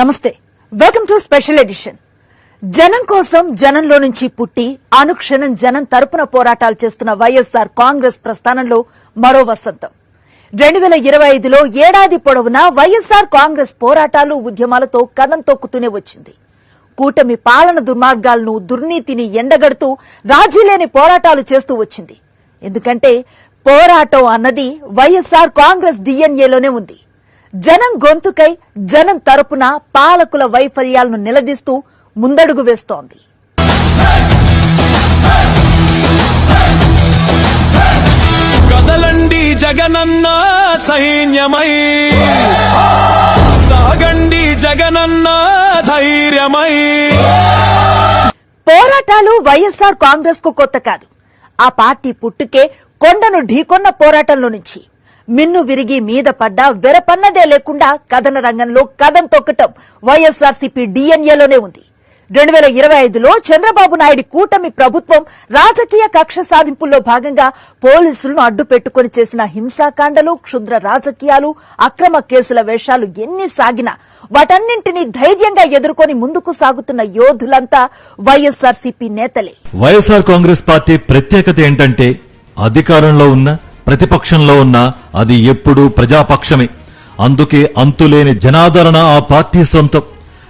నమస్తే. Welcome to special edition జనం కోసం జనంలో నుంచి పుట్టి అనుక్షణం జనం తరపున పోరాటాలు చేస్తున్న వైఎస్ఆర్ కాంగ్రెస్ ప్రస్థానంలో మరో వసంతం. రెండు వేల ఇరవై ఐదులో ఏడాది పొడవునా వైఎస్ఆర్ కాంగ్రెస్ పోరాటాలు ఉద్యమాలతో కదం తొక్కుతూనే వచ్చింది. కూటమి పాలన దుర్మార్గాలను దుర్నీతిని ఎండగడుతూ రాజీలేని పోరాటాలు చేస్తూ వచ్చింది. ఎందుకంటే పోరాటం అన్నది వైఎస్ఆర్ కాంగ్రెస్ డిఎన్ఏలోనే ఉంది. జనం గొంతుకై జనం తరపున పాలకుల వైఫల్యాలను నిలదీస్తూ ముందడుగు వేస్తోంది. కదలండి జగనన్న సైన్యమై. సాగండి జగనన్న ధైర్యమై. పోరాటాలు వైఎస్ఆర్ కాంగ్రెస్కు కొత్త కాదు. ఆ పార్టీ పుట్టుకే కొండను ఢీకొన్న పోరాటంలో నుంచి. మిన్ను విరిగి మీద పడ్డా వెరపన్నదే లేకుండా కథన రంగంలో కథం తొక్కటం వైఎస్ఆర్సీపీ డిఎన్ఏలోనే ఉంది. రెండు వేల ఇరవై ఐదులో చంద్రబాబు నాయుడు కూటమి ప్రభుత్వం రాజకీయ కక్ష సాధింపుల్లో భాగంగా పోలీసులను అడ్డు పెట్టుకుని చేసిన హింసాకాండలు క్షుద్ర రాజకీయాలు అక్రమ కేసుల వేషాలు ఎన్ని సాగినా వాటన్నింటినీ ధైర్యంగా ఎదుర్కొని ముందుకు సాగుతున్న యోధులంతా వైఎస్ఆర్సీపీ నేతలే. వైఎస్ఆర్ కాంగ్రెస్ పార్టీ ప్రత్యేకత ఏంటంటే అధికారంలో ఉన్న ప్రతిపక్షంలో ఉన్న అది ఎప్పుడూ ప్రజాపక్షమే. అందుకే అంతులేని జనాదరణ ఆ పార్టీ సొంతం.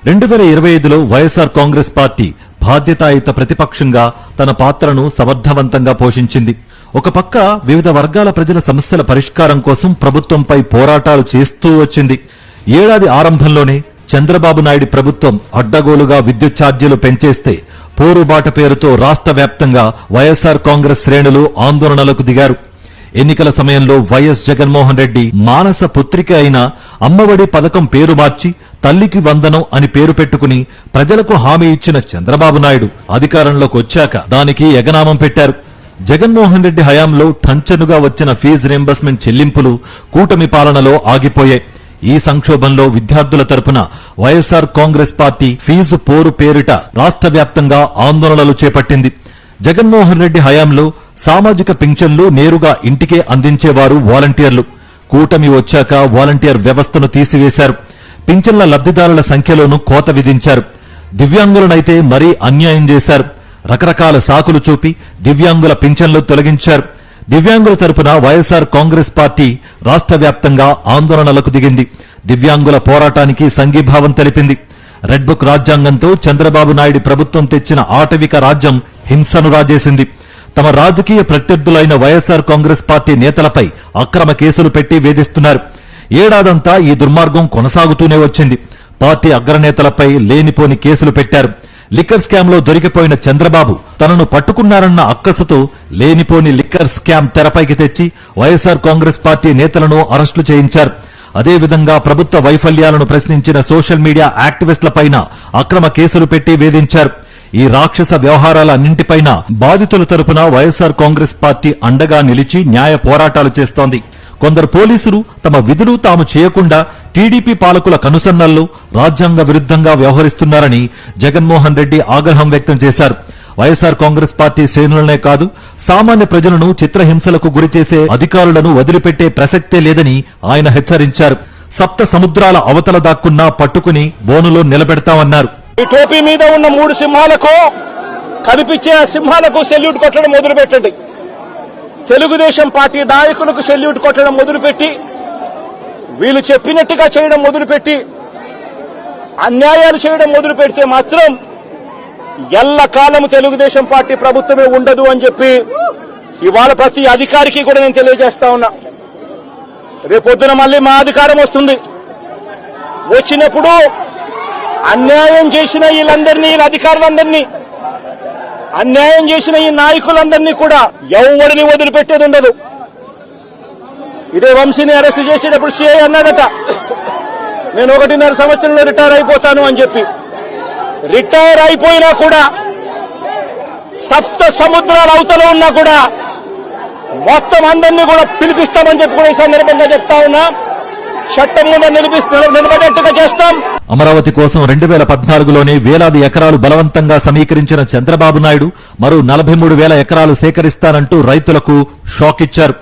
రెండు వేల ఇరవై ఐదులో వైఎస్ఆర్ కాంగ్రెస్ పార్టీ బాధ్యతాయుత ప్రతిపక్షంగా తన పాత్రను సమర్థవంతంగా పోషించింది. ఒక పక్క వివిధ వర్గాల ప్రజల సమస్యల పరిష్కారం కోసం ప్రభుత్వంపై పోరాటాలు చేస్తూ వచ్చింది. ఏడాది ఆరంభంలోనే చంద్రబాబు నాయుడు ప్రభుత్వం అడ్డగోలుగా విద్యుత్ ఛార్జీలు పెంచేస్తే పోరుబాట పేరుతో రాష్ట్ర వ్యాప్తంగా వైఎస్ఆర్ కాంగ్రెస్ శ్రేణులు ఆందోళనలకు దిగారు. ఎన్నికల సమయంలో వైఎస్ జగన్మోహన్ రెడ్డి మానస పుత్రిక అయిన అమ్మఒడి పథకం పేరు మార్చి తల్లికి వందనం అని పేరు పెట్టుకుని ప్రజలకు హామీ ఇచ్చిన చంద్రబాబు నాయుడు అధికారంలోకి వచ్చాక దానికి ఎగనామం పెట్టారు. జగన్మోహన్ రెడ్డి హయాంలో ఠంచనుగా వచ్చిన ఫీజు రింబర్స్మెంట్ చెల్లింపులు కూటమి పాలనలో ఆగిపోయాయి. ఈ సంక్షోభంలో విద్యార్థుల తరపున వైఎస్సార్ కాంగ్రెస్ పార్టీ ఫీజు పోరు పేరిట రాష్ట్ర వ్యాప్తంగా ఆందోళనలు చేపట్టింది. జగన్మోహన్ రెడ్డి హయాంలో సామాజిక పింఛన్లు నేరుగా ఇంటికే అందించేవారు వాలంటీర్లు. కూటమి వచ్చాక వాలంటీర్ వ్యవస్థను తీసివేశారు. పింఛన్ల లబ్దిదారుల సంఖ్యలోనూ కోత విధించారు. దివ్యాంగులనైతే మరీ అన్యాయం చేశారు. రకరకాల సాకులు చూపి దివ్యాంగుల పింఛన్లు తొలగించారు. దివ్యాంగుల తరపున వైఎస్ఆర్ కాంగ్రెస్ పార్టీ రాష్ట్ర వ్యాప్తంగా ఆందోళనలకు దిగింది. దివ్యాంగుల పోరాటానికి సంఘీభావం తెలిపింది. రెడ్ బుక్ రాజ్యాంగంతో చంద్రబాబు నాయుడు ప్రభుత్వం తెచ్చిన ఆటవిక రాజ్యం హింసను రాజేసింది తమ రాజకీయ ప్రత్యర్థులైన వైఎస్ఆర్ కాంగ్రెస్ పార్టీ నేతలపై అక్రమ కేసులు పెట్టి వేధిస్తున్నారు. ఏడాదంతా ఈ దుర్మార్గం కొనసాగుతూనే వచ్చింది. పార్టీ అగ్రనేతలపై లేనిపోని కేసులు పెట్టారు. లిక్కర్ స్కామ్లో దొరికిపోయిన చంద్రబాబు తనను పట్టుకున్నారన్న అక్కసుతో లేనిపోని లిక్కర్ స్కామ్ తెరపైకి తెచ్చి వైఎస్ఆర్ కాంగ్రెస్ పార్టీ నేతలను అరెస్టు చేయించారు. అదేవిధంగా ప్రభుత్వ వైఫల్యాలను ప్రశ్నించిన సోషల్ మీడియా యాక్టివిస్టులపైన అక్రమ కేసులు పెట్టి వేధించారు. ఈ రాక్షస వ్యవహారాలన్నింటిపైన బాధితుల తరపున వైఎస్సార్ కాంగ్రెస్ పార్టీ అండగా నిలిచి న్యాయ పోరాటాలు చేస్తోంది. కొందరు పోలీసులు తమ విధులు తాము చేయకుండా టీడీపీ పాలకుల కనుసన్నల్లో రాజ్యాంగ విరుద్ధంగా వ్యవహరిస్తున్నారని జగన్మోహన్ రెడ్డి ఆగ్రహం వ్యక్తం చేశారు. వైఎస్సార్ కాంగ్రెస్ పార్టీ శ్రేణులనే కాదు సామాన్య ప్రజలను చిత్రహింసలకు గురిచేసే అధికారులను వదిలిపెట్టే ప్రసక్తే లేదని ఆయన హెచ్చరించారు. సప్త సముద్రాల అవతల దాక్కున్నా పట్టుకుని బోనులో నిలబెడతామన్నారు. ఈ టోపీ మీద ఉన్న మూడు సింహాలకు కనిపించే ఆ సింహాలకు సెల్యూట్ కొట్టడం మొదలుపెట్టండి. తెలుగుదేశం పార్టీ నాయకులకు సెల్యూట్ కొట్టడం మొదలుపెట్టి వీళ్ళు చెప్పినట్టుగా చేయడం మొదలుపెట్టి అన్యాయాలు చేయడం మొదలు పెడితే మాత్రం ఎల్లకాలం తెలుగుదేశం పార్టీ ప్రభుత్వమే ఉండదు అని చెప్పి ఇవాళ ప్రతి అధికారికి కూడా నేను తెలియజేస్తా ఉన్నా. రేపొద్దున మళ్ళీ మా అధికారం వస్తుంది. వచ్చినప్పుడు అన్యాయం చేసిన వీళ్ళందరినీ అధికారులందరినీ అన్యాయం చేసిన ఈ నాయకులందరినీ కూడా ఎవరిని వదిలిపెట్టేది ఉండదు. ఇదే వంశీని అరెస్ట్ చేసేటప్పుడు సిఐ అన్నాడట నేను ఒకటిన్నర సంవత్సరంలో రిటైర్ అయిపోతాను అని చెప్పి. రిటైర్ అయిపోయినా కూడా సప్త సముద్రాల అవతల ఉన్నా కూడా మొత్తం అందరినీ కూడా పిలిపిస్తామని చెప్పి కూడా ఈ సందర్భంగా చెప్తా ఉన్నా. చట్టం ముందు నిలబడేట్టుగా చేస్తాం. అమరావతి కోసం రెండు వేల పద్నాలుగులోనే వేలాది ఎకరాలు బలవంతంగా సమీకరించిన చంద్రబాబు నాయుడు మరో నలభై మూడు వేల ఎకరాలు సేకరిస్తానంటూ రైతులకు షాక్ ఇచ్చారు.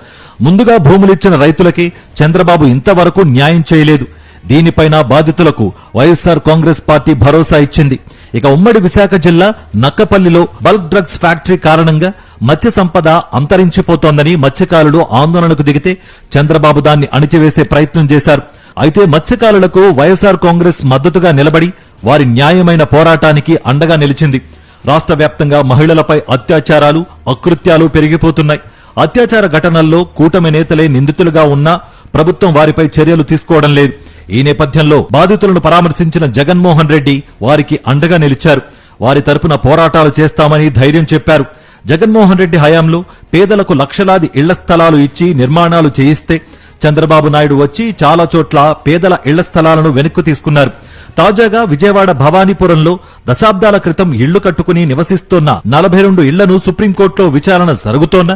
ముందుగా భూములిచ్చిన రైతులకి చంద్రబాబు ఇంతవరకు న్యాయం చేయలేదు. దీనిపైన బాధితులకు వైఎస్ఆర్ కాంగ్రెస్ పార్టీ భరోసా ఇచ్చింది. ఇక ఉమ్మడి విశాఖ జిల్లా నక్కపల్లిలో బల్క్ డ్రగ్స్ ఫ్యాక్టరీ కారణంగా మత్స్య సంపద అంతరించిపోతోందని మత్స్యకారులు ఆందోళనకు దిగితే చంద్రబాబు దాన్ని అణిచివేసే ప్రయత్నం చేశారు. అయితే మత్స్యకారులకు వైఎస్ఆర్ కాంగ్రెస్ మద్దతుగా నిలబడి వారి న్యాయమైన పోరాటానికి అండగా నిలిచింది. రాష్ట్ర వ్యాప్తంగా మహిళలపై అత్యాచారాలు అకృత్యాలు పెరిగిపోతున్నాయి. అత్యాచార ఘటనల్లో కూటమి నేతలే నిందితులుగా ఉన్నా ప్రభుత్వం వారిపై చర్యలు తీసుకోవడం లేదు. ఈ నేపథ్యంలో బాధితులను పరామర్శించిన జగన్మోహన్ రెడ్డి వారికి అండగా నిలిచారు. వారి తరపున పోరాటాలు చేస్తామని ధైర్యం చెప్పారు. జగన్మోహన్ రెడ్డి హయాంలో పేదలకు లక్షలాది ఇళ్ళ స్థలాలు ఇచ్చి నిర్మాణాలు చేయిస్తే చంద్రబాబు నాయుడు వచ్చి చాలా చోట్ల పేదల ఇళ్ళ స్థలాలను వెనక్కు తీసుకున్నారు. తాజాగా విజయవాడ భవానీపురంలో దశాబ్దాల క్రితం ఇళ్ళు కట్టుకుని నివసిస్తోన్న నలభై రెండు ఇళ్ళను సుప్రీంకోర్టులో విచారణ జరుగుతోన్న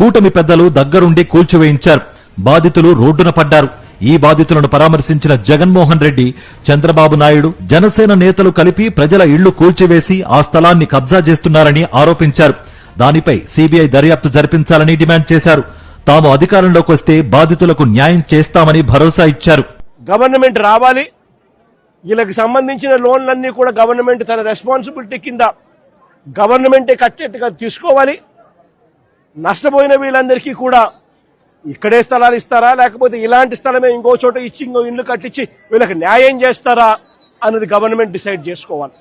కూటమి పెద్దలు దగ్గరుండి కూల్చివేయించారు. బాధితులు రోడ్డున పడ్డారు. ఈ బాధితులను పరామర్శించిన జగన్మోహన్ రెడ్డి చంద్రబాబు నాయుడు జనసేన నేతలు కలిపి ప్రజల ఇళ్ళు కూల్చివేసి ఆ స్థలాన్ని కబ్జా చేస్తున్నారని ఆరోపించారు. దానిపై సీబీఐ దర్యాప్తు జరిపించాలని డిమాండ్ చేశారు. తాము అధికారంలోకి వస్తే బాధితులకు న్యాయం చేస్తామని భరోసా ఇచ్చారు. గవర్నమెంట్ రావాలి. వీళ్ళకి సంబంధించిన లోన్లన్నీ కూడా గవర్నమెంట్ తన రెస్పాన్సిబిలిటీ కింద గవర్నమెంటే కట్టేట్టుగా తీసుకోవాలి. నష్టపోయిన వీళ్ళందరికీ కూడా ఇక్కడే స్థలాలు ఇస్తారా? లేకపోతే ఇలాంటి స్థలమే ఇంకో చోట ఇచ్చి ఇంకో ఇల్లు కట్టించి వీళ్ళకి న్యాయం చేస్తారా అన్నది గవర్నమెంట్ డిసైడ్ చేసుకోవాలి.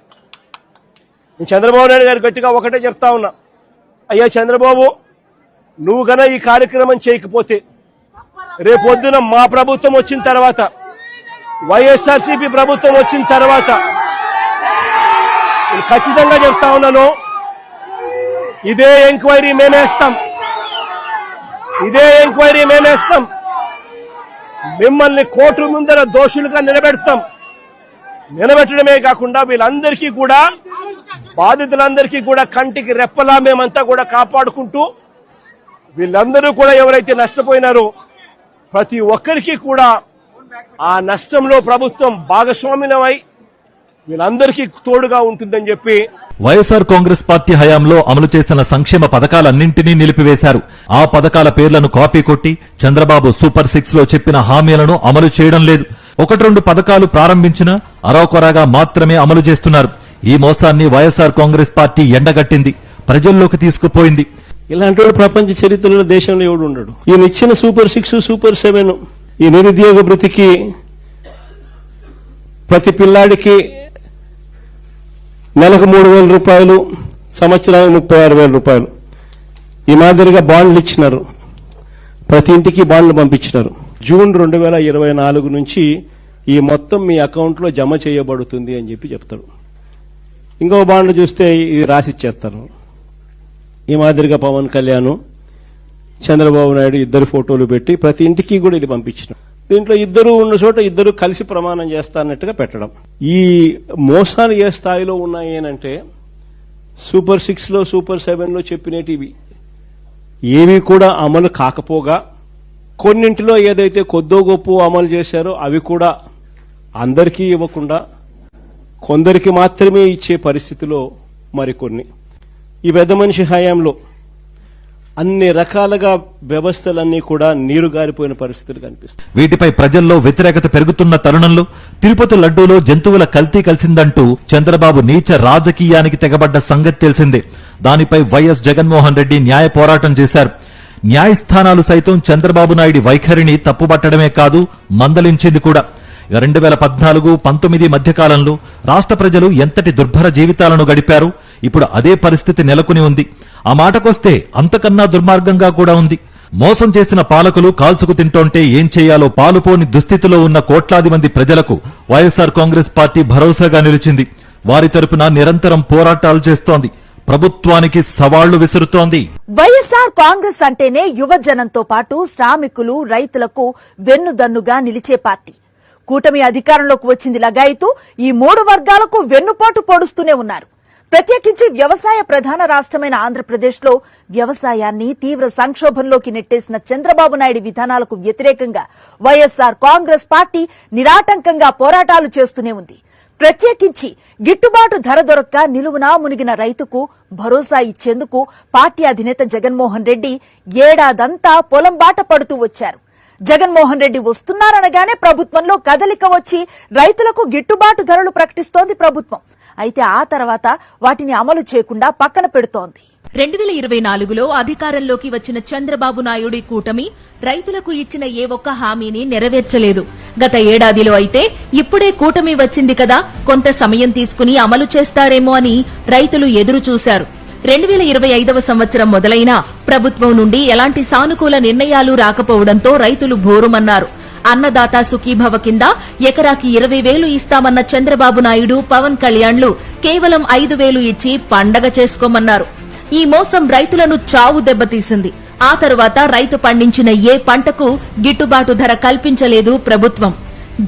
నేను చంద్రబాబు నాయుడు గారు గట్టిగా ఒకటే చెప్తా ఉన్నా. అయ్యా చంద్రబాబు నువ్వు గన ఈ కార్యక్రమం చేయకపోతే రేపొద్దున మా ప్రభుత్వం వచ్చిన తర్వాత వైఎస్ఆర్సీపీ ప్రభుత్వం వచ్చిన తర్వాత నేను ఖచ్చితంగా చెప్తా ఉన్నాను ఇదే ఎంక్వైరీ మేమేస్తాం. ఇదే ఎంక్వైరీ మేమేస్తాం. మిమ్మల్ని కోర్టు ముందర దోషులుగా నిలబెడతాం. నిలబెట్టడమే కాకుండా వీళ్ళందరికీ కూడా బాధితులందరికీ కూడా కంటికి రెప్పలా మేమంతా కూడా కాపాడుకుంటూ వీళ్ళందరూ కూడా ఎవరైతే నష్టపోయినారో ప్రతి ఒక్కరికి కూడా ఆ నష్టంలో ప్రభుత్వం భాగస్వామ్యమై వీళ్ళందరికీ తోడుగా ఉంటుందని చెప్పి వైఎస్ఆర్ కాంగ్రెస్ పార్టీ హయాంలో అమలు చేసిన సంక్షేమ పథకాలన్నింటినీ నిలిపివేశారు. ఆ పథకాల పేర్లను కాపీ కొట్టి చంద్రబాబు సూపర్ సిక్స్లో చెప్పిన హామీలను అమలు చేయడం లేదు. ఒకటి రెండు పథకాలు ప్రారంభించినా అరవకొరగా మాత్రమే అమలు చేస్తున్నారు. ఈ మోసాన్ని వైఎస్ఆర్ కాంగ్రెస్ పార్టీ ఎండగట్టింది. ప్రజల్లోకి తీసుకుపోయింది. ఇలాంటి ప్రపంచ చరిత్రలో దేశంలో ఎవడు ఉండడు. ఈయన ఇచ్చిన సూపర్ సిక్స్ సూపర్ సెవెన్ ఈ నిరుద్యోగ వృత్తికి ప్రతి పిల్లాడికి నెలకు మూడు వేల రూపాయలు సంవత్సరానికి ముప్పై ఆరు వేల రూపాయలు. ఈ మాదిరిగా బాండ్లు ఇచ్చినారు. ప్రతి ఇంటికి బాండ్లు పంపించినారు. జూన్ రెండు వేల ఇరవై నాలుగు నుంచి ఈ మొత్తం మీ అకౌంట్లో జమ చేయబడుతుంది అని చెప్పి చెప్తాడు. ఇంకో బాండ్లు చూస్తే ఇది రాసిచ్చేస్తారు ఈ మాదిరిగా పవన్ కళ్యాణ్ చంద్రబాబు నాయుడు ఇద్దరు ఫోటోలు పెట్టి ప్రతి ఇంటికి కూడా ఇది పంపించిన. దీంట్లో ఇద్దరు ఉన్న చోట ఇద్దరు కలిసి ప్రమాణం చేస్తారన్నట్టుగా పెట్టడం. ఈ మోసాలు ఏ స్థాయిలో ఉన్నాయి అంటే సూపర్ సిక్స్లో సూపర్ సెవెన్లో చెప్పినటివి. ఏవి కూడా అమలు కాకపోగా కొన్నింటిలో ఏదైతే కొద్దో గొప్ప అమలు చేశారో అవి కూడా అందరికీ ఇవ్వకుండా కొందరికి మాత్రమే ఇచ్చే పరిస్థితిలో మరికొన్ని. ఈ పెద్ద మనిషి హయాంలో అన్ని రకాలుగా వ్యవస్థలన్నీ కూడా నీరు గారిపోయిన పరిస్థితులు కనిపిస్తాయి. వీటిపై ప్రజల్లో వ్యతిరేకత పెరుగుతున్న తరుణంలో తిరుపతి లడ్డూలో జంతువుల కల్తీ కలిసిందంటూ చంద్రబాబు నీచ రాజకీయానికి తెగబడ్డ సంగతి తెలిసిందే. దానిపై వైఎస్ జగన్మోహన్ రెడ్డి న్యాయ పోరాటం చేశారు. న్యాయస్థానాలు సైతం చంద్రబాబు నాయుడి వైఖరిని తప్పుపట్టడమే కాదు మందలించింది కూడా. రెండు వేల పద్నాలుగు పంతొమ్మిది మధ్యకాలంలో రాష్ట్ర ప్రజలు ఎంతటి దుర్భర జీవితాలను గడిపారు ఇప్పుడు అదే పరిస్థితి నెలకొని ఉంది. ఆ మాటకొస్తే అంతకన్నా దుర్మార్గంగా కూడా ఉంది. మోసం చేసిన పాలకులు కాల్చుకు తింటోంటే ఏం చేయాలో పాలుపోని దుస్థితిలో ఉన్న కోట్లాది మంది ప్రజలకు వైఎస్ఆర్ కాంగ్రెస్ పార్టీ భరోసాగా నిలిచింది. వారి తరపున నిరంతరం పోరాటాలు చేస్తోంది. ప్రభుత్వానికి సవాళ్ళు విసురుతోంది. వైఎస్ఆర్ కాంగ్రెస్ అంటేనే యువజనంతో పాటు శ్రామికులు రైతులకు వెన్నుదన్నుగా నిలిచే పార్టీ. కూటమి అధికారంలోకి వచ్చింది లగాయితూ ఈ మూడు వర్గాలకు వెన్నుపాటు పొడుస్తూనే ఉన్నారు. ప్రత్యేకించి వ్యవసాయ ప్రధాన రాష్ట్రమైన ఆంధ్రప్రదేశ్లో వ్యవసాయాన్ని తీవ్ర సంక్షోభంలోకి నెట్టేసిన చంద్రబాబు నాయుడు విధానాలకు వ్యతిరేకంగా వైఎస్ఆర్ కాంగ్రెస్ పార్టీ నిరాటంకంగా పోరాటాలు చేస్తూనే ఉంది. ప్రత్యేకించి గిట్టుబాటు ధర దొరక్క నిలువునా మునిగిన రైతుకు భరోసా ఇచ్చేందుకు పార్టీ అధినేత జగన్మోహన్ రెడ్డి ఏడాదంతా పొలం బాట పడుతూ వచ్చారు. జగన్మోహన్ రెడ్డి వస్తున్నారనగానే ప్రభుత్వంలో కదలిక వచ్చి రైతులకు గిట్టుబాటు ధరలు ప్రకటిస్తోంది ప్రభుత్వం. అయితే ఆ తర్వాత వాటిని అమలు చేయకుండా పక్కన పెడుతోంది. రెండు వేల ఇరవై నాలుగులో అధికారంలోకి వచ్చిన చంద్రబాబు నాయుడి కూటమి రైతులకు ఇచ్చిన ఏ ఒక్క హామీని నెరవేర్చలేదు. గత ఏడాదిలో అయితే ఇప్పుడే కూటమి వచ్చింది కదా కొంత సమయం తీసుకుని అమలు చేస్తారేమో అని రైతులు ఎదురు చూశారు. రెండు వేల ఇరవై ఐదవ సంవత్సరం మొదలైనా ప్రభుత్వం నుండి ఎలాంటి సానుకూల నిర్ణయాలు రాకపోవడంతో రైతులు భోరుమన్నారు. అన్నదాత సుఖీభవ కింద ఎకరాకి ఇరవై వేలు ఇస్తామన్న చంద్రబాబు నాయుడు పవన్ కళ్యాణ్లు కేవలం ఐదు వేలు ఇచ్చి పండగ చేసుకోమన్నారు. ఈ మోసం రైతులను చావు దెబ్బతీసింది. ఆ తరువాత రైతు పండించిన ఏ పంటకు గిట్టుబాటు ధర కల్పించలేదు ప్రభుత్వం.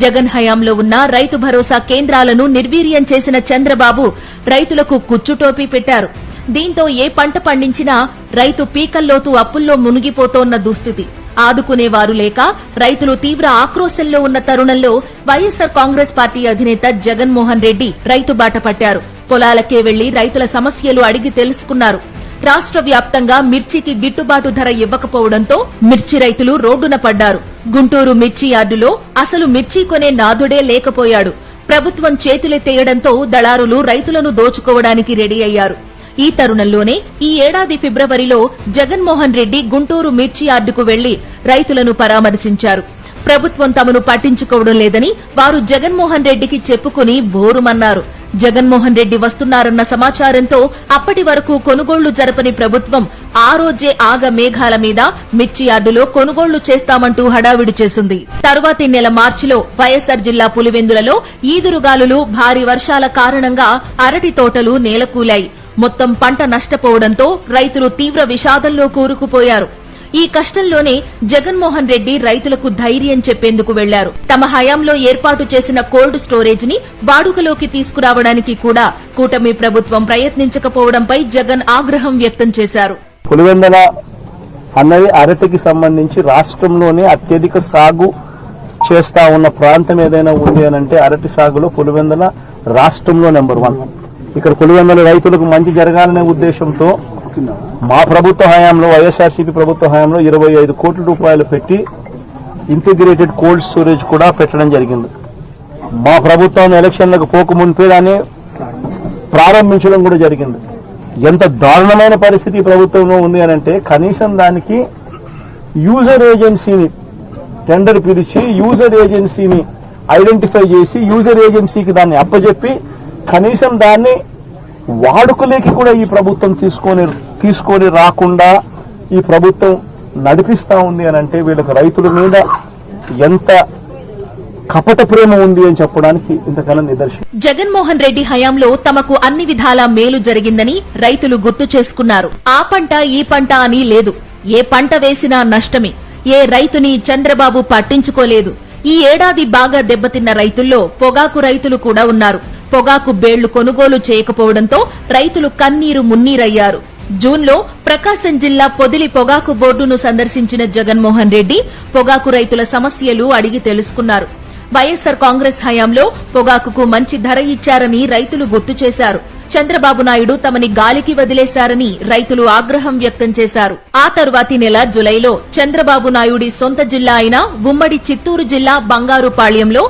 జగన్ హయాంలో ఉన్న రైతు భరోసా కేంద్రాలను నిర్వీర్యం చేసిన చంద్రబాబు రైతులకు కుచ్చుటోపీ పెట్టారు. దీంతో ఏ పంట పండించినా రైతు పీకల్లోతు అప్పుల్లో మునిగిపోతోన్న దుస్థితి. ఆదుకునేవారు లేక రైతులు తీవ్ర ఆక్రోశంలో ఉన్న తరుణంలో వైఎస్సార్ కాంగ్రెస్ పార్టీ అధినేత జగన్మోహన్ రెడ్డి రైతు బాట పట్టారు. పొలాలకే వెళ్ళి రైతుల సమస్యలు అడిగి తెలుసుకున్నారు. రాష్ట్ర వ్యాప్తంగా మిర్చికి గిట్టుబాటు ధర ఇవ్వకపోవడంతో మిర్చి రైతులు రోడ్డున పడ్డారు. గుంటూరు మిర్చి యార్డులో అసలు మిర్చి కొనే నాదుడే లేకపోయాడు. ప్రభుత్వం చేతులెత్తేయడంతో దళారులు రైతులను దోచుకోవడానికి రెడీ అయ్యారు. ఈ తరుణంలోనే ఈ ఏడాది ఫిబ్రవరిలో జగన్మోహన్ రెడ్డి గుంటూరు మిర్చి యార్డుకు వెళ్ళి రైతులను పరామర్శించారు. ప్రభుత్వం తమను పట్టించుకోవడం లేదని వారు జగన్మోహన్ రెడ్డికి చెప్పుకుని బోరుమన్నారు. జగన్మోహన్ రెడ్డి వస్తున్నారన్న సమాచారంతో అప్పటి వరకు కొనుగోళ్ళు జరపని ప్రభుత్వం ఆ రోజే ఆగ మేఘాల మీద మిర్చి యార్డులో కొనుగోళ్ళు చేస్తామంటూ హడావిడి చేసింది. తరువాతి నెల మార్చిలో వైఎస్సార్ జిల్లా పులివెందులలో ఈదురుగాలులు భారీ వర్షాల కారణంగా అరటి తోటలు నేలకూలాయి. మొత్తం పంట నష్టపోవడంతో రైతులు తీవ్ర విషాదంలో కూరుకుపోయారు. ఈ కష్టంలోనే జగన్మోహన్ రెడ్డి రైతులకు ధైర్యం చెప్పేందుకు వెళ్ళారు. తమ హయాంలో ఏర్పాటు చేసిన కోల్డ్ స్టోరేజ్ని వాడుకలోకి తీసుకురావడానికి కూడా కూటమి ప్రభుత్వం ప్రయత్నించకపోవడంపై జగన్ ఆగ్రహం వ్యక్తం చేశారు. పులివెందల అన్నది అరటికి సంబంధించి రాష్ట్రంలోనే అత్యధిక సాగు చేస్తా ఉన్న ప్రాంతం ఏదైనా ఉంది అని అంటే అరటి సాగులో పులివెందల రాష్ట్రంలో నెంబర్ వన్ ఇక్కడ పులివెందల రైతులకు మంచి జరగాలనే ఉద్దేశంతో మా ప్రభుత్వ హయాంలో వైఎస్ఆర్సీపీ ప్రభుత్వ హయాంలో ఇరవై ఐదు కోట్ల రూపాయలు పెట్టి ఇంటిగ్రేటెడ్ కోల్డ్ స్టోరేజ్ కూడా పెట్టడం జరిగింది. మా ప్రభుత్వం ఎలక్షన్లకు పోక మునిపే దాన్ని ప్రారంభించడం కూడా జరిగింది. ఎంత దారుణమైన పరిస్థితి ప్రభుత్వంలో ఉంది అని అంటే కనీసం దానికి యూజర్ ఏజెన్సీని టెండర్ పిలిచి యూజర్ ఏజెన్సీని ఐడెంటిఫై చేసి యూజర్ ఏజెన్సీకి దాన్ని అప్పజెప్పి కనీసం దాన్ని వాడుకలేకి కూడా ఈ ప్రభుత్వం తీసుకొని తీసుకొని రాకుండా ఈ ప్రభుత్వం నడిపిస్తా ఉంది అని అంటే వీళ్ళకి రైతుల మీద ఎంత కపట ప్రేమ ఉంది అని చెప్పడానికి ఇంతకాలం నిదర్శనం. జగన్మోహన్ రెడ్డి హయాంలో తమకు అన్ని విధాల మేలు జరిగిందని రైతులు గుర్తు చేసుకున్నారు. ఆ పంట ఈ పంట అని లేదు. ఏ పంట వేసినా నష్టమే. ఏ రైతుని చంద్రబాబు పట్టించుకోలేదు. ఈ ఏడాది బాగా దెబ్బతిన్న రైతుల్లో పొగాకు రైతులు కూడా ఉన్నారు. పొగాకు బేళ్ళు కొనుగోలు చేయకపోవడంతో రైతులు కన్నీరు మున్నీరయ్యారు. జూన్లో ప్రకాశం జిల్లా పొదిలి పొగాకు బోర్డును సందర్శించిన జగన్మోహన్ రెడ్డి పొగాకు రైతుల సమస్యలు అడిగి తెలుసుకున్నారు. వైఎస్సార్ కాంగ్రెస్ హయాంలో పొగాకుకు మంచి ధర ఇచ్చారని రైతులు గుర్తు చేశారు. చంద్రబాబు నాయుడు తమని గాలికి వదిలేశారని రైతులు ఆగ్రహం వ్యక్తం చేశారు. ఆ తరువాతి నెల జులైలో చంద్రబాబు నాయుడి సొంత జిల్లా అయిన ఉమ్మడి చిత్తూరు జిల్లా బంగారుపాళ్యంలో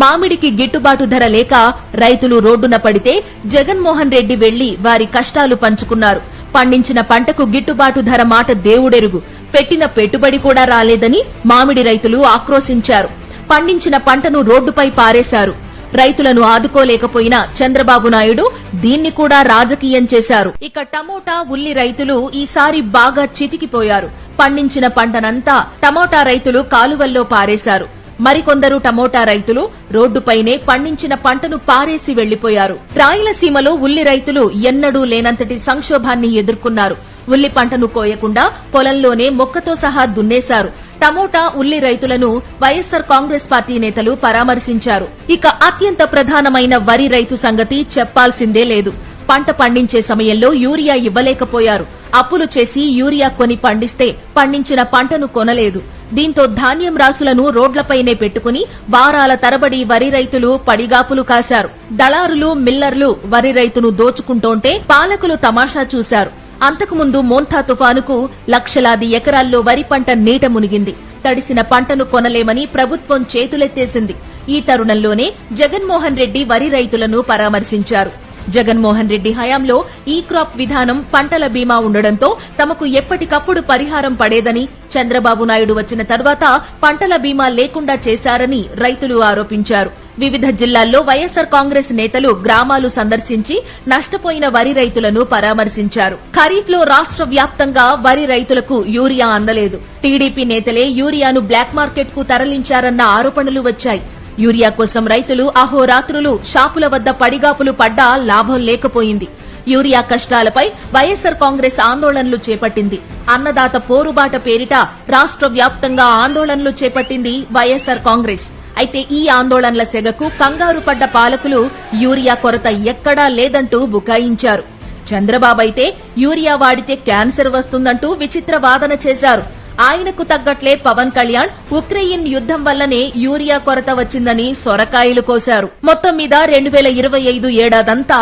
మామిడికి గిట్టుబాటు ధర లేక రైతులు రోడ్డున పడితే జగన్మోహన్ రెడ్డి వెళ్ళి వారి కష్టాలు పంచుకున్నారు. పండించిన పంటకు గిట్టుబాటు ధర మాట దేవుడెరుగు. పెట్టిన పెట్టుబడి కూడా రాలేదని మామిడి రైతులు ఆక్రోశించారు. పండించిన పంటను రోడ్డుపై పారేశారు. రైతులను ఆదుకోలేకపోయినా చంద్రబాబు నాయుడు దీన్ని కూడా రాజకీయం చేశారు. ఇక టమోటా ఉల్లి రైతులు ఈసారి బాగా చితికిపోయారు. పండించిన పంటనంతా టమోటా రైతులు కాలువల్లో పారేశారు. మరికొందరు టమోటా రైతులు రోడ్డుపైనే పండించిన పంటను పారేసి వెళ్ళిపోయారు. రాయలసీమలో ఉల్లి రైతులు ఎన్నడూ లేనంతటి సంక్షోభాన్ని ఎదుర్కొన్నారు. ఉల్లి పంటను కోయకుండా పొలంలోనే మొక్కతో సహా దున్నేశారు. టమోటా ఉల్లి రైతులను వైఎస్సార్ కాంగ్రెస్ పార్టీ నేతలు పరామర్శించారు. ఇక అత్యంత ప్రధానమైన వరి రైతు సంగతి చెప్పాల్సిందే లేదు. పంట పండించే సమయంలో యూరియా ఇవ్వలేకపోయారు. అప్పులు చేసి యూరియా కొని పండిస్తే పండించిన పంటను కొనలేదు. దీంతో ధాన్యం రాసులను రోడ్లపైనే పెట్టుకుని వారాల తరబడి వరి రైతులు పడిగాపులు కాశారు. దళారులు మిల్లర్లు వరి రైతును దోచుకుంటోంటే పాలకులు తమాషా చూశారు. అంతకుముందు మోంథా తుఫానుకు లక్షలాది ఎకరాల్లో వరి పంట నీట మునిగింది. తడిసిన పంటను కొనలేమని ప్రభుత్వం చేతులెత్తేసింది. ఈ తరుణంలోనే జగన్మోహన్ రెడ్డి వరి రైతులను పరామర్శించారు. జగన్మోహన్ రెడ్డి హయాంలో ఈ క్రాప్ విధానం పంటల బీమా ఉండడంతో తమకు ఎప్పటికప్పుడు పరిహారం పడేదని చంద్రబాబు నాయుడు వచ్చిన తర్వాత పంటల బీమా లేకుండా చేశారని రైతులు ఆరోపించారు. వివిధ జిల్లాల్లో వైఎస్సార్ కాంగ్రెస్ నేతలు గ్రామాలు సందర్శించి నష్టపోయిన వరి రైతులను పరామర్శించారు. ఖరీఫ్లో రాష్ట్ర వ్యాప్తంగా వరి రైతులకు యూరియా అందలేదు. టీడీపీ నేతలే యూరియాను బ్లాక్ మార్కెట్కు తరలించారన్న ఆరోపణలు వచ్చాయి. యూరియా కోసం రైతులు అహోరాత్రులు షాపుల వద్ద పడిగాపులు పడ్డా లాభం లేకపోయింది. యూరియా కష్టాలపై వైఎస్సార్ కాంగ్రెస్ ఆందోళనలు చేపట్టింది. అన్నదాత పోరుబాట పేరిట రాష్ట్ర వ్యాప్తంగా ఆందోళనలు చేపట్టింది వైఎస్సార్ కాంగ్రెస్. అయితే ఈ ఆందోళనల సెగకు కంగారు పడ్డ పాలకులు యూరియా కొరత ఎక్కడా లేదంటూ బుకాయించారు. చంద్రబాబు అయితే యూరియా వాడితే క్యాన్సర్ వస్తుందంటూ విచిత్ర వాదన చేశారు. ఆయనకు తగ్గట్లే పవన్ కళ్యాణ్ ఉక్రెయిన్ యుద్దం వల్లనే యూరియా కొరత వచ్చిందని సొరకాయలు కోశారు. మొత్తం మీద రెండు వేల ఇరవై ఐదు ఏడాదంతా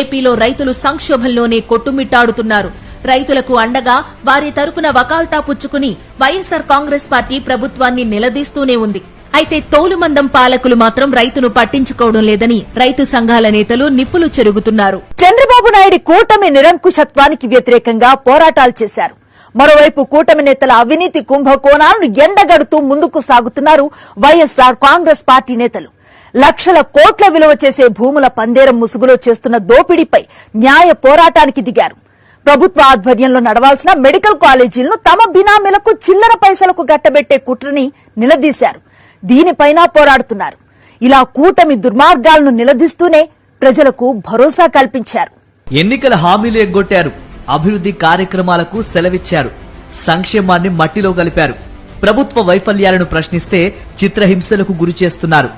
ఏపీలో రైతులు సంక్షోభంలోనే కొట్టుమిట్టాడుతున్నారు. రైతులకు అండగా వారి తరపున వకాల్తా పుచ్చుకుని వైఎస్సార్ కాంగ్రెస్ పార్టీ ప్రభుత్వాన్ని నిలదీస్తూనే ఉంది. అయితే తోలుమందం పాలకులు మాత్రం రైతును పట్టించుకోవడం లేదని రైతు సంఘాల నేతలు నిప్పులు చెరుగుతున్నారు. చంద్రబాబు నాయుడు కూటమి నిరంకుశత్వానికి వ్యతిరేకంగా పోరాటాలు చేశారు. మరోవైపు కూటమి నేతల అవినీతి కుంభకోణాలను ఎండగడుతూ ముందుకు సాగుతున్నారు వైఎస్సార్ కాంగ్రెస్ పార్టీ నేతలు. లక్షల కోట్ల విలువ చేసే భూముల పందేరం ముసుగులో చేస్తున్న దోపిడీపై న్యాయ పోరాటానికి దిగారు. ప్రభుత్వ ఆధ్వర్యంలో నడవాల్సిన మెడికల్ కాలేజీలను తమ బినామీలకు చిల్లర పైసలకు గట్టబెట్టే కుట్రని నిలదీశారు. దీనిపైన పోరాడుతున్నారు. ఇలా కూటమి దుర్మార్గాలను నిలదీస్తూనే ప్రజలకు భరోసా కల్పించారు. ఎన్నికల హామీలు ఎగ్గొట్టారు. అభివృద్ధి కార్యక్రమాలకు సెలవిచ్చారు. సంక్షేమాన్ని మట్టిలో కలిపారు. ప్రభుత్వ వైఫల్యాలను ప్రశ్నిస్తే చిత్రహింసలకు గురి చేస్తున్నారు.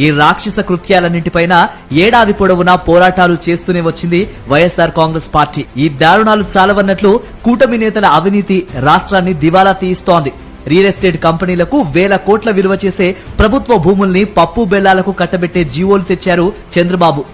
ఈ రాక్షస కృత్యాలన్నింటిపైన ఏడాది పొడవునా పోరాటాలు చేస్తూనే వచ్చింది వైఎస్ఆర్ కాంగ్రెస్ పార్టీ. ఈ దారుణాలు చాలవన్నట్లు కూటమి నేతల అవినీతి రాష్ట్రాన్ని దివాలా తీయిస్తోంది. రియల్ ఎస్టేట్ కంపెనీలకు వేల కోట్ల విలువ చేసే ప్రభుత్వ భూముల్ని పప్పు బెల్లాలకు కట్టబెట్టే జీవోలు తెచ్చారు చంద్రబాబు.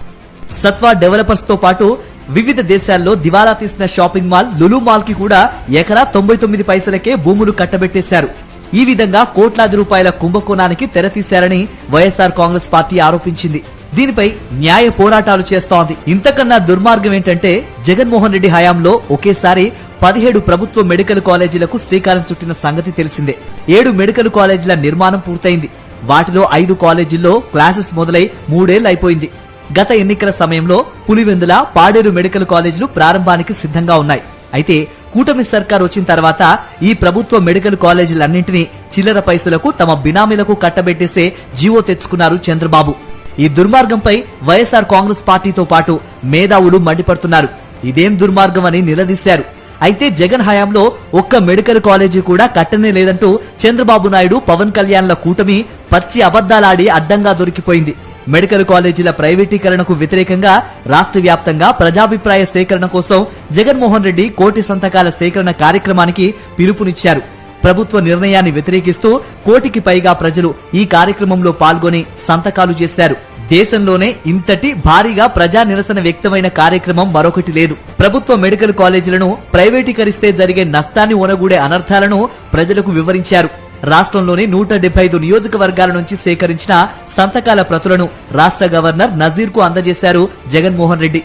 సత్వా డెవలపర్స్తో పాటు వివిధ దేశాల్లో దివాలా తీసిన షాపింగ్ మాల్ లులు మాల్కి కూడా ఎకరా తొంభై తొమ్మిది పైసలకే భూములు కట్టబెట్టేశారు. ఈ విధంగా కోట్లాది రూపాయల కుంభకోణానికి తెరతీశారని వైఎస్ఆర్ కాంగ్రెస్ పార్టీ ఆరోపించింది. దీనిపై న్యాయ పోరాటాలు చేస్తోంది. ఇంతకన్నా దుర్మార్గం ఏంటంటే జగన్మోహన్ రెడ్డి హయాంలో ఒకేసారి పదిహేడు ప్రభుత్వ మెడికల్ కాలేజీలకు శ్రీకారం చుట్టిన సంగతి తెలిసిందే. ఏడు మెడికల్ కాలేజీల నిర్మాణం పూర్తయింది. వాటిలో ఐదు కాలేజీల్లో క్లాసెస్ మొదలై మూడేళ్ళు అయిపోయింది గత ఎన్నికల సమయంలో పులివెందుల పాడేరు మెడికల్ కాలేజీలు ప్రారంభానికి సిద్ధంగా ఉన్నాయి. అయితే కూటమి సర్కార్ వచ్చిన తర్వాత ఈ ప్రభుత్వ మెడికల్ కాలేజీలన్నింటినీ చిల్లర పైసలకు తమ బినామీలకు కట్టబెట్టేసే జీవో తెచ్చుకున్నారు చంద్రబాబు. ఈ దుర్మార్గంపై వైఎస్ఆర్ కాంగ్రెస్ పార్టీతో పాటు మేధావులు మండిపడుతున్నారు. ఇదేం దుర్మార్గం అని నిలదీశారు. అయితే జగన్ హయాంలో ఒక్క మెడికల్ కాలేజీ కూడా కట్టనే లేదంటూ చంద్రబాబు నాయుడు పవన్ కళ్యాణ్ల కూటమి పచ్చి అబద్దాలాడి అడ్డంగా దొరికిపోయింది. మెడికల్ కాలేజీల ప్రైవేటీకరణకు వ్యతిరేకంగా రాష్ట్ర వ్యాప్తంగా ప్రజాభిప్రాయ సేకరణ కోసం జగన్మోహన్ రెడ్డి కోటి సంతకాల సేకరణ కార్యక్రమానికి పిలుపునిచ్చారు. ప్రభుత్వ నిర్ణయాన్ని వ్యతిరేకిస్తూ కోటికి పైగా ప్రజలు ఈ కార్యక్రమంలో పాల్గొని సంతకాలు చేశారు. దేశంలోనే ఇంతటి భారీగా ప్రజా నిరసన వ్యక్తమైన కార్యక్రమం మరొకటి లేదు. ప్రభుత్వ మెడికల్ కాలేజీలను ప్రైవేటీకరిస్తే జరిగే నష్టాన్ని ఒనగూడే అనర్థాలను ప్రజలకు వివరించారు. రాష్ట్రంలోని నూట డెబ్బై ఐదు నియోజకవర్గాల నుంచి సేకరించిన సంతకాల ప్రతులను రాష్ట్ర గవర్నర్ నజీర్కు అందజేశారు జగన్మోహన్ రెడ్డి.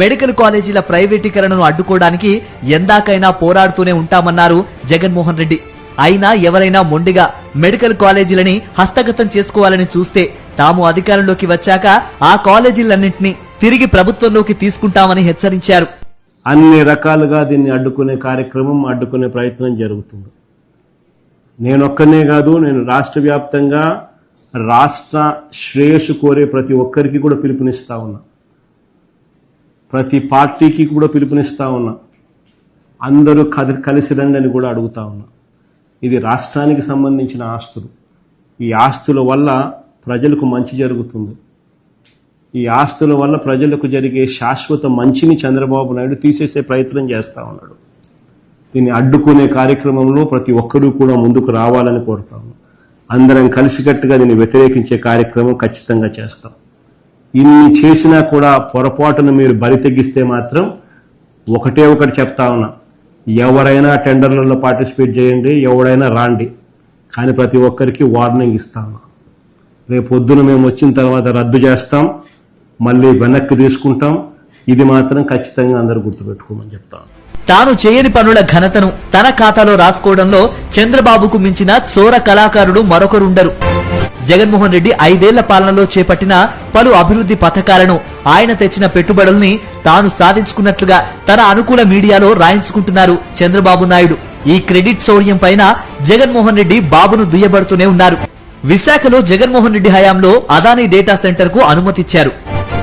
మెడికల్ కాలేజీల ప్రైవేటీకరణను అడ్డుకోవడానికి ఎందాకైనా పోరాడుతూనే ఉంటామన్నారు జగన్మోహన్ రెడ్డి. అయినా ఎవరైనా మొండిగా మెడికల్ కాలేజీలని హస్తగతం చేసుకోవాలని చూస్తే తాము అధికారంలోకి వచ్చాక ఆ కాలేజీలన్నింటినీ తిరిగి ప్రభుత్వంలోకి తీసుకుంటామని హెచ్చరించారు. అన్ని రకాలుగా దీన్ని అడ్డుకునే కార్యక్రమం అడ్డుకునే ప్రయత్నం జరుగుతుంది. నేనొక్కనే కాదు నేను రాష్ట్ర వ్యాప్తంగా రాష్ట్ర శ్రేయస్సు కోరే ప్రతి ఒక్కరికి కూడా పిలుపునిస్తా ఉన్నా. ప్రతి పార్టీకి కూడా పిలుపునిస్తా ఉన్నా. అందరూ కది కలిసి రండి అని కూడా అడుగుతా ఉన్నా. ఇది రాష్ట్రానికి సంబంధించిన ఆస్తులు. ఈ ఆస్తుల వల్ల ప్రజలకు మంచి జరుగుతుంది. ఈ ఆస్తుల వల్ల ప్రజలకు జరిగే శాశ్వత మంచిని చంద్రబాబు నాయుడు తీసేసే ప్రయత్నం చేస్తూ ఉన్నాడు. దీన్ని అడ్డుకునే కార్యక్రమంలో ప్రతి ఒక్కరూ కూడా ముందుకు రావాలని కోరుతాము అందరం కలిసికట్టుగా దీన్ని వ్యతిరేకించే కార్యక్రమం ఖచ్చితంగా చేస్తాం. ఇన్ని చేసినా కూడా పొరపాటును మీరు బరి తెగిస్తే మాత్రం ఒకటే ఒకటి చెప్తా ఉన్నా. ఎవరైనా టెండర్లలో పార్టిసిపేట్ చేయండి ఎవడైనా రాండి. కానీ ప్రతి ఒక్కరికి వార్నింగ్ ఇస్తాను రేపు పొద్దున మేము వచ్చిన తర్వాత రద్దు చేస్తాం మళ్ళీ వెనక్కి తీసుకుంటాం. ఇది మాత్రం ఖచ్చితంగా అందరూ గుర్తుపెట్టుకోమని చెప్తాను తాను చేయని పనుల ఘనతను తన ఖాతాలో రాసుకోవడంలో చంద్రబాబుకు మించిన చోర కళాకారుడు మరొకరుండరు. జగన్మోహన్ రెడ్డి ఐదేళ్ళ పాలనలో చేపట్టిన పలు అభివృద్ధి పథకాలను ఆయన తెచ్చిన పెట్టుబడుల్ని తాను సాధించుకున్నట్లుగా తన అనుకూల మీడియాలో రాయించుకుంటున్నారు చంద్రబాబు నాయుడు. ఈ క్రెడిట్ శౌర్యం పైన జగన్మోహన్ రెడ్డి బాబును దుయ్యబడుతూనే ఉన్నారు. విశాఖలో జగన్మోహన్ రెడ్డి హయాంలో అదానీ డేటా సెంటర్కు అనుమతిచ్చారు.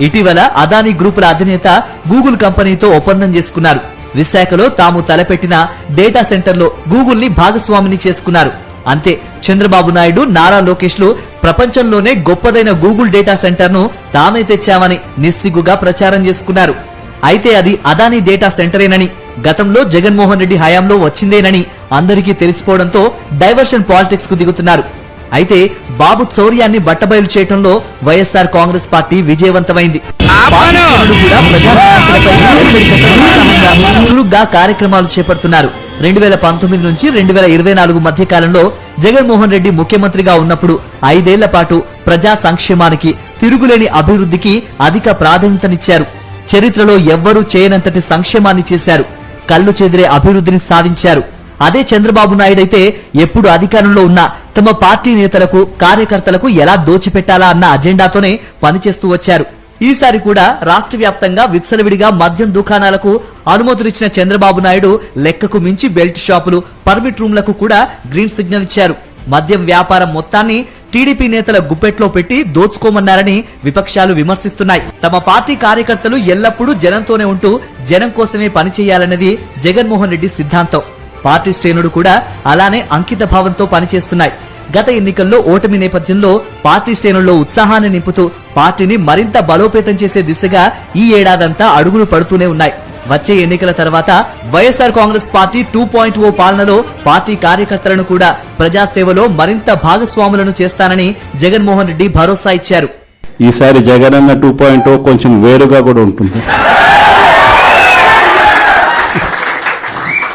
ఇటీవల అదానీ గ్రూపుల అధినేత గూగుల్ కంపెనీతో ఒప్పందం చేసుకున్నారు. విశాఖలో తాము తలపెట్టిన డేటా సెంటర్లో గూగుల్ని భాగస్వామిని చేసుకున్నారు. అంతే చంద్రబాబు నాయుడు నారా లోకేష్లు ప్రపంచంలోనే గొప్పదైన గూగుల్ డేటా సెంటర్ను తామే తెచ్చామని నిస్సిగ్గుగా ప్రచారం చేసుకున్నారు. అయితే అది అదానీ డేటా సెంటరేనని గతంలో జగన్మోహన్ రెడ్డి హయాంలో వచ్చిందేనని అందరికీ తెలిసిపోవడంతో డైవర్షన్ పాలిటిక్స్కు దిగుతున్నారు. అయితే బాబు చౌర్యాన్ని బట్టబయలు చేయటంలో వైఎస్ఆర్ కాంగ్రెస్ పార్టీ విజయవంతమైంది. చురుగ్గా కార్యక్రమాలు చేపడుతున్నారు. రెండు వేల పంతొమ్మిది నుంచి రెండు వేల ఇరవై నాలుగు మధ్య కాలంలో జగన్మోహన్ రెడ్డి ముఖ్యమంత్రిగా ఉన్నప్పుడు ఐదేళ్ళ పాటు ప్రజా సంక్షేమానికి తిరుగులేని అభివృద్ధికి అధిక ప్రాధాన్యతనిచ్చారు. చరిత్రలో ఎవ్వరూ చేయనంతటి సంక్షేమాన్ని చేశారు. కళ్ళు చెదిరే అభివృద్ధిని సాధించారు. అదే చంద్రబాబు నాయుడైతే ఎప్పుడు అధికారంలో ఉన్న తమ పార్టీ నేతలకు కార్యకర్తలకు ఎలా దోచిపెట్టాలా అన్న అజెండాతోనే పనిచేస్తూ వచ్చారు. ఈసారి కూడా రాష్ట్ర వ్యాప్తంగా విత్సలవిడిగా మద్యం దుకాణాలకు అనుమతులిచ్చిన చంద్రబాబు నాయుడు లెక్కకు మించి బెల్ట్ షాపులు పర్మిట్ రూమ్లకు కూడా గ్రీన్ సిగ్నల్ ఇచ్చారు. మద్యం వ్యాపారం మొత్తాన్ని టీడీపీ నేతల గుప్పెట్లో పెట్టి దోచుకోమన్నారని విపక్షాలు విమర్శిస్తున్నాయి. తమ పార్టీ కార్యకర్తలు ఎల్లప్పుడూ జనంతోనే ఉంటూ జనం కోసమే పనిచేయాలన్నది జగన్మోహన్ రెడ్డి సిద్ధాంతం. పార్టీ శ్రేణుడు కూడా అలానే అంకిత భావంతో పనిచేస్తున్నాయి. గత ఎన్నికల్లో ఓటమి నేపథ్యంలో పార్టీ శ్రేణుల్లో ఉత్సాహాన్ని నింపుతూ పార్టీని మరింత బలోపేతం చేసే దిశగా ఈ ఏడాదంతా అడుగులు పడుతూనే ఉన్నాయి. వచ్చే ఎన్నికల తర్వాత YSR Congress party two point O పాలనలో పార్టీ కార్యకర్తలను కూడా ప్రజాసేవలో మరింత భాగస్వాములను చేస్తానని జగన్మోహన్ రెడ్డి భరోసా ఇచ్చారు. ఈసారి జగనన్న టూ పాయింట్ కొంచెం వేరుగా కూడా ఉంటుంది.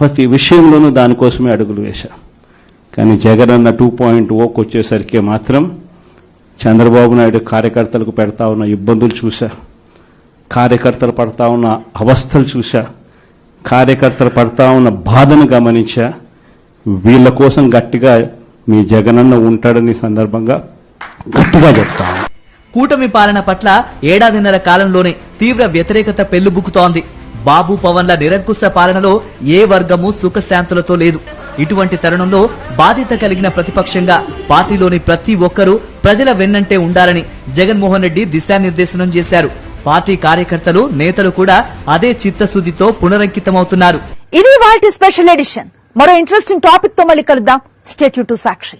ప్రతి విషయంలోనూ దానికోసమే అడుగులు వేశా. కానీ జగన్ అన్న టూ పాయింట్ ఓకి వచ్చేసరికి మాత్రం చంద్రబాబు నాయుడు కార్యకర్తలకు పెడతా ఉన్న ఇబ్బందులు చూశా. కార్యకర్తలు పడతా ఉన్న అవస్థలు చూశా. కార్యకర్తలు పడతా ఉన్న బాధను గమనించా. వీళ్ళ కోసం గట్టిగా మీ జగనన్న ఉంటాడని సందర్భంగా గట్టిగా చెప్తాను కూటమి పాలన పట్ల ఏడాదిన్నర కాలంలోనే తీవ్ర వ్యతిరేకత పెళ్ళిబుకుతోంది బాబు పవన్ల నిరంకుశ పాలనలో ఏ వర్గము సుఖశాంతులతో లేదు. ఇటువంటి తరుణంలో బాధ్యత కలిగిన ప్రతిపక్షంగా పార్టీలోని ప్రతి ఒక్కరూ ప్రజల వెన్నంటే ఉండాలని జగన్మోహన్ రెడ్డి దిశానిర్దేశనం చేశారు. పార్టీ కార్యకర్తలు నేతలు కూడా అదే చిత్తశుద్ధితో పునరంకితమవుతున్నారు. ఇది వాటి స్పెషల్ ఎడిషన్. మరో ఇంట్రెస్టింగ్ టాపిక్తో మళ్ళీ కలుద్దాం. Stay tuned to Sakshi.